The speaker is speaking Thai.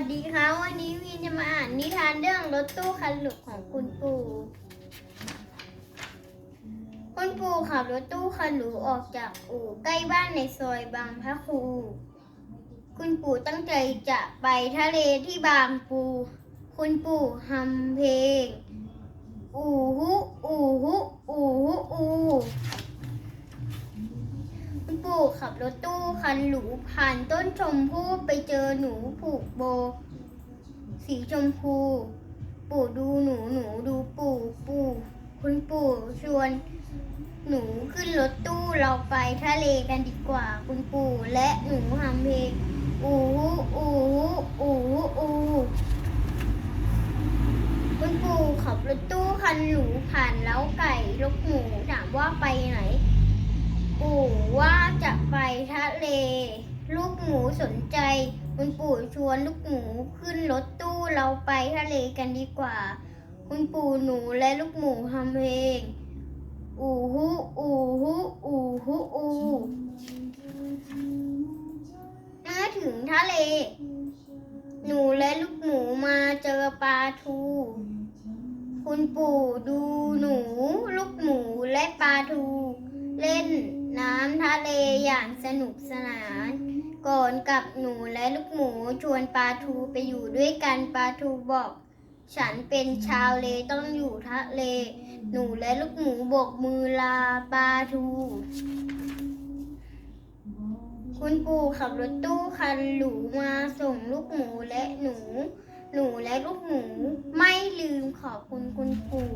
สดีค่ะวันนี้วินจะมาอ่านนิทานเรื่องรถตู้คันหลุกของคุณปู่ คุณปู่ขับรถตู้คันหรูออกจากอู่ใกล้บ้านในซอยบางพระครู คุณปู่ตั้งใจจะไปทะเลที่บางปู คุณปู่ทำเพลง อูฮุอูฮุอูฮุอู คุณปู่ ขับรถตู้คันหรูผ่านต้นชมพู่ไปเจอหนูผูกโบ สีชมพู ปู่ดูหนูหนูดูปู่ปู่ คุณปู่ชวน หนูขึ้นรถตู้เราไปทะเลกันดีกว่า คุณปู่และหนูทำเพลงอูอูอูอูคุณปู่ขับรถตู้คันหรูผ่านเล้าไก่ลกหมูถามว่าไปไหน ปู่ว่าจะ หมูสนใจ คุณปู่ชวนลูกหมูขึ้นรถตู้เราไปทะเลกันดีกว่า คุณปู่หนูและลูกหมูทำเพลงอูฮูอูฮูอูฮูอูเมื่อถึงทะเล หนูและลูกหมูมาเจอปลาทู คุณปู่ดูหนู ลูกหมูและปลาทู เล่นำทะเลอย่างสนุกสนานก่อนกับหนูและลูกหมูชวนปลาทูไปอยู่ด้วยกันปลาทูบอก ฉันเป็นชาวเลต้องอยู่ทะเล หนูและลูกหมูโบกมือลาปลาทู คุณปู่ขับรถตู้คันหรูมาส่งลูกหมูและหนู หนูและลูกหมูไม่ลืมขอบคุณคุณปู่